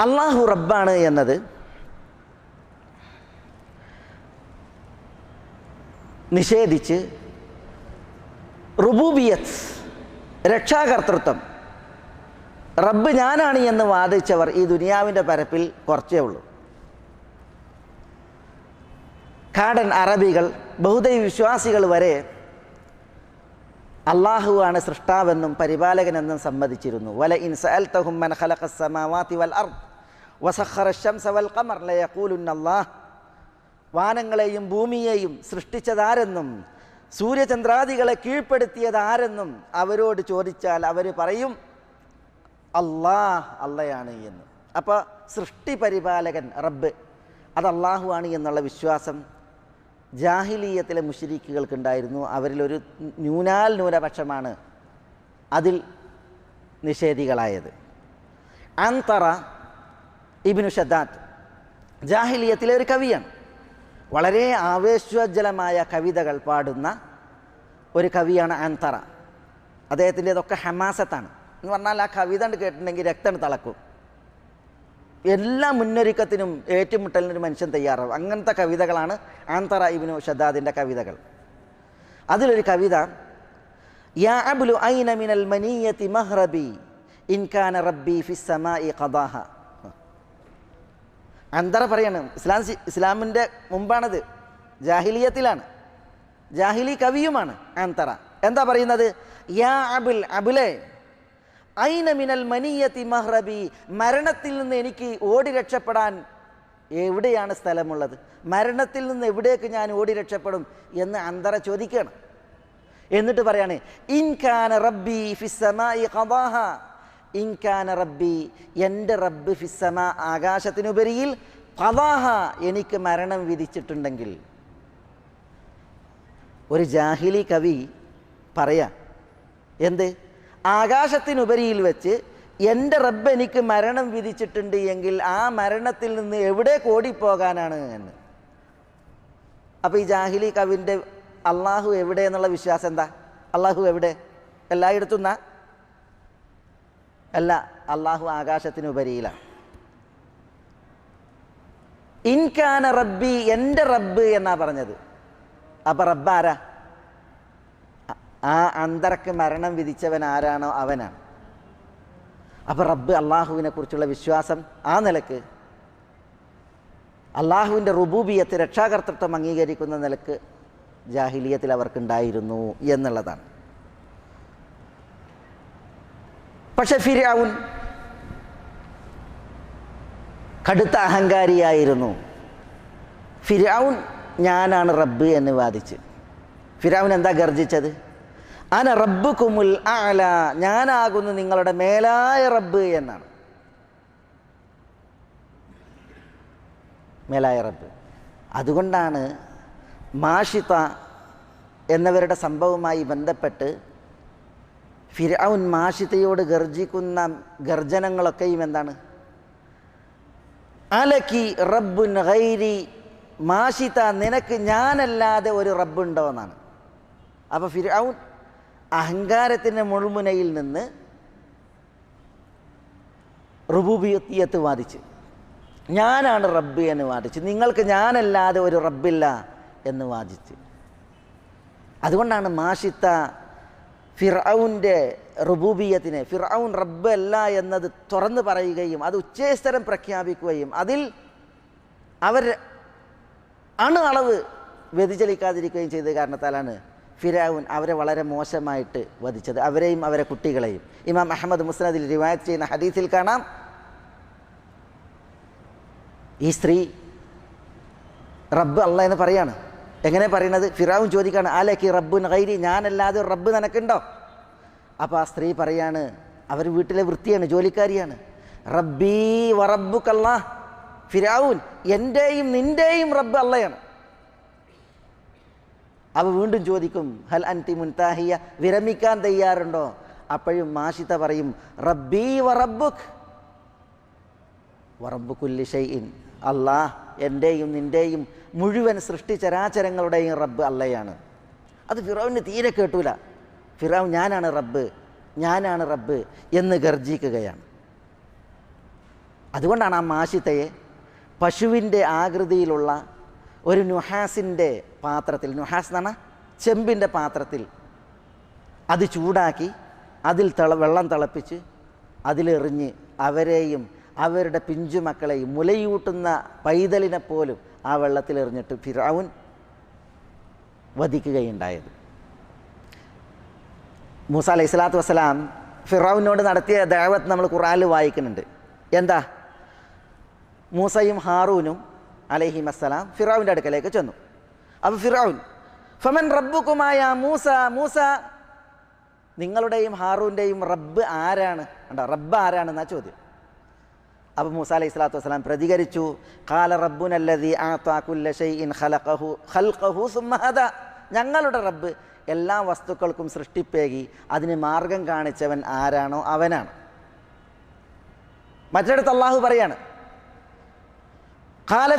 അള്ളാഹു റബ്ബാണ് എന്നത് നിഷേധിച്ച് റുബൂബിയത്ത് രക്ഷാകർത്തൃത്വം. റബ്ബ് ഞാനാണ് എന്ന് വാദിച്ചവർ ഈ ദുനിയാവിന്റെ പരപ്പിൽ കുറച്ചേ ഉള്ളൂ. കാടൻ അറബികൾ ബഹുദൈവ വിശ്വാസികൾ വരെ അള്ളാഹുവാണ് സൃഷ്ടാവെന്നും പരിപാലകനെന്നും സമ്മതിച്ചിരുന്നു. വല ഇൻ സഅൽതഹും മൻ ഖലഖസ് സമാവാതി വൽ അർദ് വസഖറ വൽ ഖമർ വാനങ്ങളെയും ഭൂമിയെയും സൃഷ്ടിച്ചതാരെന്നും സൂര്യചന്ദ്രാദികളെ കീഴ്പ്പെടുത്തിയതാരെന്നും അവരോട് ചോദിച്ചാൽ അവർ പറയും അള്ളാഹ് അള്ളയാണ് എന്ന്. അപ്പോൾ സൃഷ്ടി പരിപാലകൻ റബ്ബ് അത് അള്ളാഹുവാണ് എന്നുള്ള വിശ്വാസം ജാഹിലീയത്തിലെ മുഷിരിക്കുകൾക്കുണ്ടായിരുന്നു. അവരിലൊരു ന്യൂനാൽ ന്യൂനപക്ഷമാണ് അതിൽ നിഷേധികളായത്. അന്തറ ഇബിനു ഷദ്ദാത്ത് ജാഹിലിയത്തിലെ ഒരു കവിയാണ്. വളരെ ആവേശോജ്വലമായ കവിതകൾ പാടുന്ന ഒരു കവിയാണ് അന്തറ അദ്ദേഹത്തിന്റെതൊക്കെ ഹമാസത്താണ്. എന്ന് പറഞ്ഞാൽ ആ കവിത കേട്ടിട്ടുണ്ടെങ്കിൽ രക്തം തിളക്കും. എല്ലാ മുന്നൊരുക്കത്തിനും ഏറ്റുമുട്ടലിനൊരു മനുഷ്യൻ തയ്യാറാവും. അങ്ങനത്തെ കവിതകളാണ് ആന്തറ ഇബിനു ഷദാദിന്റെ കവിതകൾ. അതിലൊരു കവിത യാ ഐന മിനൽ മനിയത്തി മഹ്റബി റബ്ബി ഖദാഹ അന്തറ പറയാണ് ഇസ്ലാം ഇസ്ലാമിന്റെ മുമ്പാണത് ജാഹിലിയത്തിലാണ്. ജാഹിലി കവിയുമാണ് ആന്തറ എന്താ പറയുന്നത്? യാ അബുൽ അബുലേ ഐന മിനൽ മനീയത്തി മഹ്റബി? മരണത്തിൽ നിന്ന് എനിക്ക് ഓടി രക്ഷപ്പെടാൻ എവിടെയാണ് സ്ഥലമുള്ളത്? മരണത്തിൽ നിന്ന് എവിടേക്ക് ഞാൻ ഓടി രക്ഷപ്പെടും എന്ന് അന്തറ ചോദിക്കണം എന്നിട്ട് പറയാണ് ഇൻകാന റബ്ബി ഫിസ്സമായി ഖദാഹ. ഇൻകാന റബ്ബി എന്റെ റബ്ബ് ഫിസ്സമ ആകാശത്തിനുപരിയിൽ കവാഹ എനിക്ക് മരണം വിധിച്ചിട്ടുണ്ടെങ്കിൽ. ഒരു ജാഹിലി കവി പറയാ എന്ത്? ആകാശത്തിനുപരിയിൽ വെച്ച് എന്റെ റബ്ബ് എനിക്ക് മരണം വിധിച്ചിട്ടുണ്ട് എങ്കിൽ ആ മരണത്തിൽ നിന്ന് എവിടെ ഓടിപ്പോകാനാണ് എന്ന്. അപ്പോൾ ഈ ജാഹിലി കവിന്റെ അള്ളാഹു എവിടെ എന്നുള്ള വിശ്വാസം എന്താ? അള്ളാഹു എവിടെ? എല്ലായിടത്തും അല്ല അള്ളാഹു ആകാശത്തിനുപരിയിലാണ്. ഇൻകാന റബ്ബി എന്റെ റബ്ബ് എന്നാ പറഞ്ഞത്. അപ്പം റബ്ബ് ആരാ? ആ അന്തരക്ക് മരണം വിധിച്ചവൻ ആരാണോ അവനാണ്. അപ്പം റബ്ബ് അള്ളാഹുവിനെ കുറിച്ചുള്ള വിശ്വാസം ആ നിലയ്ക്ക് അള്ളാഹുവിന്റെ റുബൂബിയത്ത് രക്ഷാകർത്തൃത്വം അംഗീകരിക്കുന്ന നിലയ്ക്ക് ജാഹിലിയത്തിൽ അവർക്കുണ്ടായിരുന്നു എന്നുള്ളതാണ്. പക്ഷെ ഫിരാവുൻ കടുത്ത അഹങ്കാരിയായിരുന്നു. ഫിരാവുൻ ഞാനാണ് റബ്ബ് എന്ന് വാദിച്ച്. ഫിരാവുൻ എന്താ ഗർജിച്ചത്? അന റബ്ബ് കുമുൽ ആല ഞാനാകുന്നു നിങ്ങളുടെ മേലായ റബ്ബ് എന്നാണ്. മേലായ റബ്ബ്. അതുകൊണ്ടാണ് മാഷിത എന്നവരുടെ സംഭവവുമായി ബന്ധപ്പെട്ട് ഫിരൗൻ മാഷിതയോട് ഗർജിക്കുന്ന ഗർജനങ്ങളൊക്കെയും എന്താണ്? അലക്കി റബ്ബുൻ ഹൈരി മാഷിത നിനക്ക് ഞാനല്ലാതെ ഒരു റബ്ബുണ്ടോ എന്നാണ്. അപ്പോൾ ഫിരൗൻ അഹങ്കാരത്തിന്റെ മുൾമുനയിൽ നിന്ന് റുബൂബിയത്ത് വാദിച്ച്. ഞാനാണ് റബ്ബ് എന്ന് വാദിച്ച്. നിങ്ങൾക്ക് ഞാനല്ലാതെ ഒരു റബ്ബില്ല എന്ന് വാദിച്ച്. അതുകൊണ്ടാണ് മാഷിത്ത ഫിറൌന്റെ റുബൂബിയത്തിനെ ഫിറൌൻ റബ്ബ് അല്ല എന്നത് തുറന്നു പറയുകയും അത് ഉച്ചേസ്തരം പ്രഖ്യാപിക്കുകയും അതിൽ അവർ അണു അളവ് വ്യതിചലിക്കാതിരിക്കുകയും ചെയ്ത കാരണത്താലാണ് ഫിരാവുൻ അവരെ വളരെ മോശമായിട്ട് വധിച്ചത്. അവരെയും അവരെ കുട്ടികളെയും. ഇമാം അഹമ്മദ് മുസ്നദിൽ റിവായത്ത് ചെയ്യുന്ന ഹദീസിൽ കാണാം. ഈ സ്ത്രീ റബ്ബ് അല്ല എന്ന് പറയാണ്. എങ്ങനെ പറയുന്നത് ഫിറാവും ചോദിക്കാണ് ആലേക്ക് റബ്ബുൻ ഗൈരി? ഞാനല്ലാതെ റബ്ബ് നിനക്കുണ്ടോ? അപ്പോൾ ആ സ്ത്രീ പറയാണ് അവർ വീട്ടിലെ വൃത്തിയാണ് ജോലിക്കാരിയാണ്. റബ്ബീ വറബ്ബുക്കല്ല ഫിരാവുൻ എന്റെയും നിന്റെയും റബ്ബ് അല്ലയാണ് അവ വീണ്ടും ചോദിക്കും ഹൽ അൻതി മുൻതാഹിയ? വിരമിക്കാൻ തയ്യാറുണ്ടോ? അപ്പോഴും മാഷിത പറയും റബ്ബി വറബുഖ് വറബുക്കുല്ലി ഷൈഇൻ. അള്ളാഹ് എന്റെയും നിന്റെയും മുഴുവൻ സൃഷ്ടിചരാചരങ്ങളുടെയും റബ്ബ് അല്ലയാണ് അത് ഫിറോവിന് തീരെ കേട്ടൂല. ഫിറാവ് ഞാനാണ് റബ്ബ് ഞാനാണ് റബ്ബ് എന്ന് ഗർജിക്കുകയാണ്. അതുകൊണ്ടാണ് ആ മാഷിത്തയെ പശുവിന്റെ ആകൃതിയിലുള്ള ഒരു നുഹാസിന്റെ പാത്രത്തിൽ നുഹാസ് എന്ന് പറഞ്ഞാൽ ചെമ്പിന്റെ പാത്രത്തിൽ. അത് ചൂടാക്കി അതിൽ തിള വെള്ളം തിളപ്പിച്ച് അതിലെറിഞ്ഞ് അവരെയും അവരുടെ പിഞ്ചുമക്കളെയും മുലയൂട്ടുന്ന പൈതലിനെ പോലും ആ വെള്ളത്തിലെറിഞ്ഞിട്ട് ഫിറാവുൻ വധിക്കുകയുണ്ടായത്. മൂസ അലൈഹി സ്വലാത്തു വസ്സലാം ഫിറാവിനോട് നടത്തിയ ദേവത്ത് നമ്മൾ ഖുറാനിൽ വായിക്കുന്നുണ്ട്. എന്താ? മൂസയും ഹാറൂനും അലൈഹിം അസ്സലാം ഫിറാവിന്റെ അടുക്കലേക്ക് ചെന്നു. അപ്പോൾ ഫിറൌൻ. ഫമൻ റബ്ബുക്കുമായ മൂസ മൂസ നിങ്ങളുടെയും ഹാറൂന്റെയും റബ്ബ് ആരാണ്? കണ്ടോ റബ്ബ് ആരാണെന്നാ ചോദ്യം. അപ്പോൾ മൂസ അലൈഹി സ്വലാത്തു വസ്സലാം പ്രതികരിച്ചു. കാല റബ്ബുനല്ലതി ഞങ്ങളുടെ റബ്ബ് എല്ലാ വസ്തുക്കൾക്കും സൃഷ്ടിപ്പേകി. അതിന് മാർഗം കാണിച്ചവൻ ആരാണോ അവനാണ്. മറ്റടുത്ത് അള്ളാഹു പറയാണ് ഖാല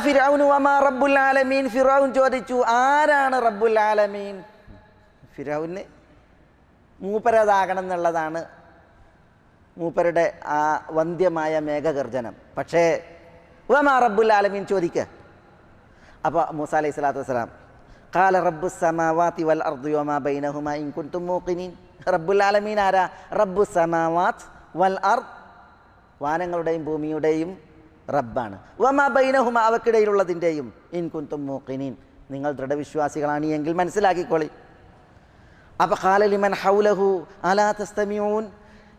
വമാ റബ്ബുൽ ആലമീൻ. ഫിറൌൻ ചോദിച്ചു ആരാണ് റബ്ബുൽ ആലമീൻ? ഫിറൌന് മൂപ്പരതാകണം എന്നുള്ളതാണ് മൂപ്പരുടെ ആ വന്ധ്യമായ മേഘഗർജനം. പക്ഷേ ഉമാ റബ്ബുൽ ആലമീൻ? ചോദിക്കുക അപ്പോൾ മൂസ അലൈഹി സ്വലാത്തു വസ്സലാം കാല റബ്ബു സമാവാത്തി വൽ അർദു വമാ ബൈനഹുമാ ഇൻ കുൻതും മൂഖിനീൻ. റബ്ബുൽ ആലമീൻ ആരാ? റബ്ബു സമാവാത്ത് വൽ അർദ്. വാനങ്ങളുടെയും ഭൂമിയുടെയും റബ്ബാണ്. വമാ ബൈനഹുമ അവക്കിടയിലുള്ളതിന്റെയും ഇൻ കുന്തും മൂക്കിനീൻ നിങ്ങൾ ദൃഢവിശ്വാസികളാണ് എങ്കിൽ മനസ്സിലാക്കിക്കോളി. അപ്പം ഖാലലിമൻ ഹൗലഹു അലാ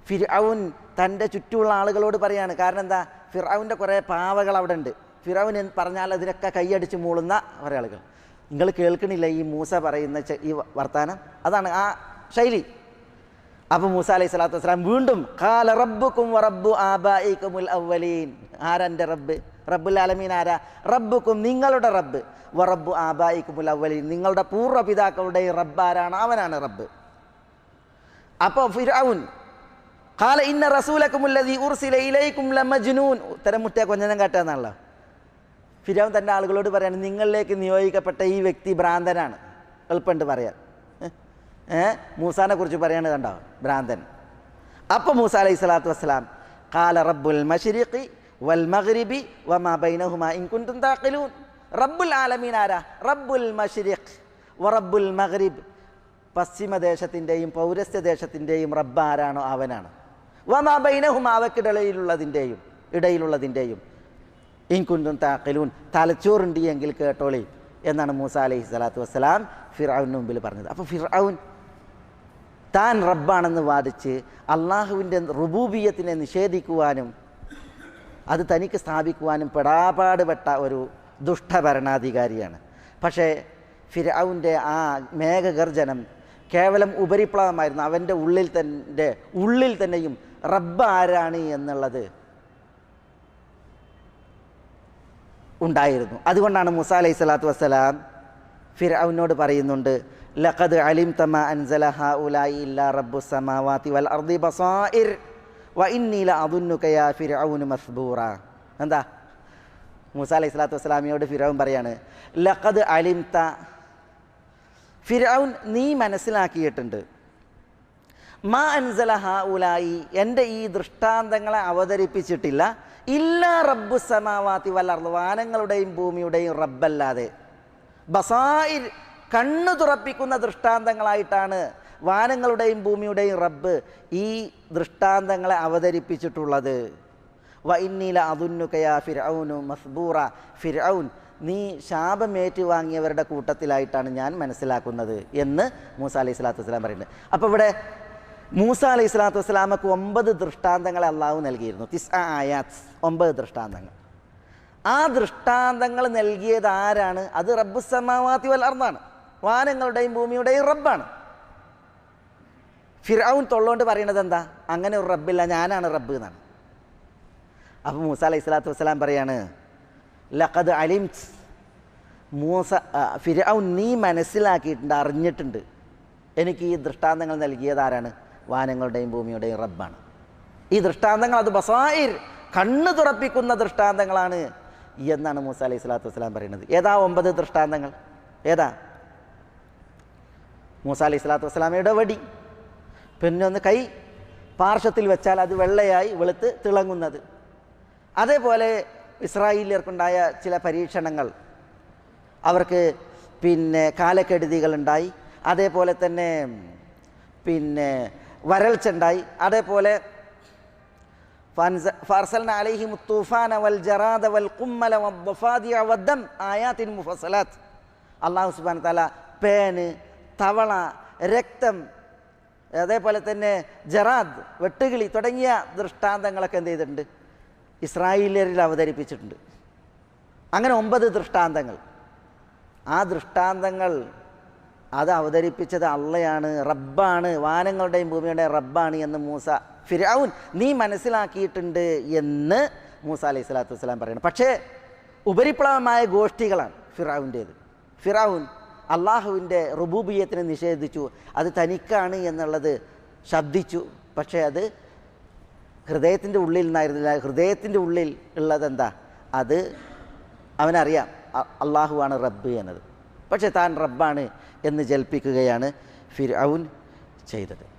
ഫിർഔൻ തന്റെ ചുറ്റുമുള്ള ആളുകളോട് പറയാണ്. കാരണം എന്താ? ഫിറൌന്റെ കുറേ പാവകൾ അവിടെ ഉണ്ട് ഫിറൌൻ എന്ന് പറഞ്ഞാൽ അതിനൊക്കെ കൈയടിച്ച് മൂളുന്ന കുറേ ആളുകൾ. നിങ്ങൾ കേൾക്കണില്ല ഈ മൂസ പറയുന്ന ഈ വർത്താനം? അതാണ് ആ ശൈലി. അപ്പോൾ മൂസ അലൈഹി സ്വലാത്തു വസ്സലാം വീണ്ടും കാല റബ്ബുക്കും റബ്ബു ആബായിക്കുമുൽ അവലീൻ ആരെന്റെ റബ്ബ്? റബ്ബുൽ ആലമീൻ ആരാ? റബ്ബുക്കും നിങ്ങളുടെ റബ്ബ്. വ റബ്ബു ആബായിക്കുമുൽ അവലി നിങ്ങളുടെ പൂർവപിതാക്കളുടെ റബ്ബ് ആരാണ്? അവനാണ് റബ്ബ്. അപ്പോൾ ഫിറൌൻ കാല ഇന്ന റസൂലക്കുമുല്ലതി ഉർസില ഇലൈക്കും ലമജ്നൂൻ. ഉത്തരം മുട്ടിയ കൊഞ്ഞനം കാട്ടാന്നാണല്ലോ ഫിരാവും തന്റെ ആളുകളോട് പറയാണ് നിങ്ങളിലേക്ക് നിയോഗിക്കപ്പെട്ട ഈ വ്യക്തി ഭ്രാന്തനാണ്. എളുപ്പമുണ്ട് പറയാൻ. മൂസാനെ കുറിച്ച് പറയാണ് കണ്ടോ? ഭ്രാന്തൻ. അപ്പോൾ മൂസ അലൈഹി സ്വലാത്തു വസ്സലാം കാല റബ്ബുൽ മഷരിഖി വൽ മഗ്രിബി വമാ ബൈനഹുമാ ഇൻ കുൻതും താഖിലൂൻ. റബ്ബുൽ ആലമീൻ ആരാ? റബ്ബുൽ മഷ്രിഖ് വറബ്ബുൽ മഗ്രിബ്. പശ്ചിമദേശത്തിന്റെയും പൗരസ്ത്യദേശത്തിന്റെയും റബ്ബ് ആരാണോ? അവനാണ്. വമാ ബൈനഹുമാ അവക്കിടയിലുള്ളതിന്റെയും ഇടയിലുള്ളതിന്റെയും ഇൻകുന്തും താക്കലൂൻ തലച്ചോറുണ്ട് എങ്കിൽ കേട്ടോളി എന്നാണ് മൂസ അലൈഹി സ്വലാത്തു വസ്സലാം ഫിറൌന് മുമ്പിൽ പറഞ്ഞത്. അപ്പോൾ ഫിറൌൻ താൻ റബ്ബാണെന്ന് വാദിച്ച് അള്ളാഹുവിന്റെ റുബൂബിയത്തിനെ നിഷേധിക്കുവാനും അത് തനിക്ക് സ്ഥാപിക്കുവാനും പെടാപാടുപെട്ട ഒരു ദുഷ്ടഭരണാധികാരിയാണ്. പക്ഷേ ഫിറൌന്റെ ആ മേഘഗർജനം കേവലം ഉപരിപ്ലവമായിരുന്നു. അവന്റെ ഉള്ളിൽ തന്റെ ഉള്ളിൽ തന്നെയും റബ്ബ് ആരാണ് എന്നുള്ളത് ഉണ്ടായിരുന്നു. അതുകൊണ്ടാണ് മുസ അലൈഹി സ്വലാത്തു വസ്സലാം ഫിർഔനോട് പറയുന്നുണ്ട് ലഖദ് അലിം തമ അൻസല ഉലായി ഇല്ല റബ്ബു സമാവാതി വൽ അർദി ബസായിർ വ മസ്ബൂറ എന്താ? മൂസ അലൈഹി സ്വലാത്തു വസ്സലാമിയോട് ഫിർഔൻ പറയാണ് ലഖദ് അലിംത. ഫിർഔൻ നീ മനസ്സിലാക്കിയിട്ടുണ്ട്. മാ അൻസല ഹഉലായി. എന്റെ ഈ ദൃഷ്ടാന്തങ്ങളെ അവതരിപ്പിച്ചിട്ടില്ല. ഇല്ല റബ്ബു സമാവാത്തി വല്ലർന്ന് വാനങ്ങളുടെയും ഭൂമിയുടെയും റബ്ബല്ലാതെ. ബസായി കണ്ണു തുറപ്പിക്കുന്ന ദൃഷ്ടാന്തങ്ങളായിട്ടാണ് വാനങ്ങളുടെയും ഭൂമിയുടെയും റബ്ബ് ഈ ദൃഷ്ടാന്തങ്ങളെ അവതരിപ്പിച്ചിട്ടുള്ളത്. വ ഇന്നീല അതുന്നുകയാ ഫിർഔനു മസ്ബൂറ. ഫിർഔൻ നീ ശാപമേറ്റു വാങ്ങിയവരുടെ കൂട്ടത്തിലായിട്ടാണ് ഞാൻ മനസ്സിലാക്കുന്നത് എന്ന് മൂസ അലൈഹി സ്വലാത്തു വസ്സലാം പറയുന്നത് അപ്പോൾ ഇവിടെ മൂസ അലൈഹി സ്വലാത്തു വസ്സലാമക്ക് ഒമ്പത് ദൃഷ്ടാന്തങ്ങളെ അള്ളാഹു നൽകിയിരുന്നു. തിസ് ആയാത്ത് ഒമ്പത് ദൃഷ്ടാന്തങ്ങൾ. ആ ദൃഷ്ടാന്തങ്ങൾ നൽകിയത് ആരാണ്? അത് റബ്ബു സമാവാത്തി വലർന്നാണ് വാനങ്ങളുടെയും ഭൂമിയുടെയും റബ്ബാണ്. ഫിറൌൻ തൊള്ളോണ്ട് പറയണത് എന്താ? അങ്ങനെ ഒരു റബ്ബില്ല ഞാനാണ് റബ്ബ് എന്നാണ്. അപ്പോൾ മൂസ അലൈഹി സ്വലാത്തു വസ്സലാം പറയാണ് ലഖദ് അലിംസ് മൂസ ആ, ഫിറൌൻ നീ മനസ്സിലാക്കിയിട്ടുണ്ട് അറിഞ്ഞിട്ടുണ്ട്. എനിക്ക് ഈ ദൃഷ്ടാന്തങ്ങൾ നൽകിയത് ആരാണ്? വാനങ്ങളുടെയും ഭൂമിയുടെയും റബ്ബാണ്. ഈ ദൃഷ്ടാന്തങ്ങൾ അത് ബസായിർ കണ്ണ് തുറപ്പിക്കുന്ന ദൃഷ്ടാന്തങ്ങളാണ് എന്നാണ് മൂസ അലൈഹി സ്വലാത്തു വസ്സലാം പറയുന്നത്. ഏതാ ഒമ്പത് ദൃഷ്ടാന്തങ്ങൾ? ഏതാ? മൂസ അലൈഹി സ്വലാത്തു വസ്സലാമയുടെ വടി പിന്നെ ഒന്ന് കൈ പാർശ്വത്തിൽ വെച്ചാൽ അത് വെള്ളയായി വെളുത്ത് തിളങ്ങുന്നത്. അതേപോലെ ഇസ്രായേലിയർക്കുണ്ടായ ചില പരീക്ഷണങ്ങൾ. അവർക്ക് പിന്നെ കാലക്കെടുതികളുണ്ടായി. അതേപോലെ തന്നെ പിന്നെ വരൾച്ച ഉണ്ടായി. അതേപോലെ ഫർസൽ അലൈഹി മുത്തൂഫാന വൽ ജറാദ വൽ കുമ്മല വദ്ദം ആയാത്തിൻ മുഫസലാത്ത് അള്ളാഹു സുബാൻ തല പേന് തവള രക്തം അതേപോലെ തന്നെ ജറാദ് വെട്ടുകിളി തുടങ്ങിയ ദൃഷ്ടാന്തങ്ങളൊക്കെ എന്ത് ചെയ്തിട്ടുണ്ട്? ഇസ്രായേലിയരിൽ അവതരിപ്പിച്ചിട്ടുണ്ട്. അങ്ങനെ ഒമ്പത് ദൃഷ്ടാന്തങ്ങൾ. ആ ദൃഷ്ടാന്തങ്ങൾ അത് അവതരിപ്പിച്ചത് അള്ളയാണ് റബ്ബാണ് വാനങ്ങളുടെയും ഭൂമിയുടെയും റബ്ബാണ് എന്ന് മൂസ ഫിരാവുൻ നീ മനസ്സിലാക്കിയിട്ടുണ്ട് എന്ന് മൂസ അലൈഹി സ്വലാത്തു വസ്സലാം പറയുന്നത് പക്ഷേ ഉപരിപ്ലവമായ ഗോഷ്ഠികളാണ് ഫിറാവുന്റേത് ഫിറാവുൻ അള്ളാഹുവിന്റെ റുബൂബിയത്തിനെ നിഷേധിച്ചു. അത് തനിക്കാണ് എന്നുള്ളത് ശബ്ദിച്ചു. പക്ഷേ അത് ഹൃദയത്തിന്റെ ഉള്ളിൽ നിന്നായിരുന്നില്ല. ഹൃദയത്തിന്റെ ഉള്ളിൽ ഉള്ളതെന്താ അത് അവനറിയാം. അള്ളാഹുവാണ് റബ്ബ് എന്നത്. പക്ഷേ താൻ റബ്ബാണ് എന്ന് ജൽപ്പിക്കുകയാണ് ഫിർഔൻ ചെയ്തത്.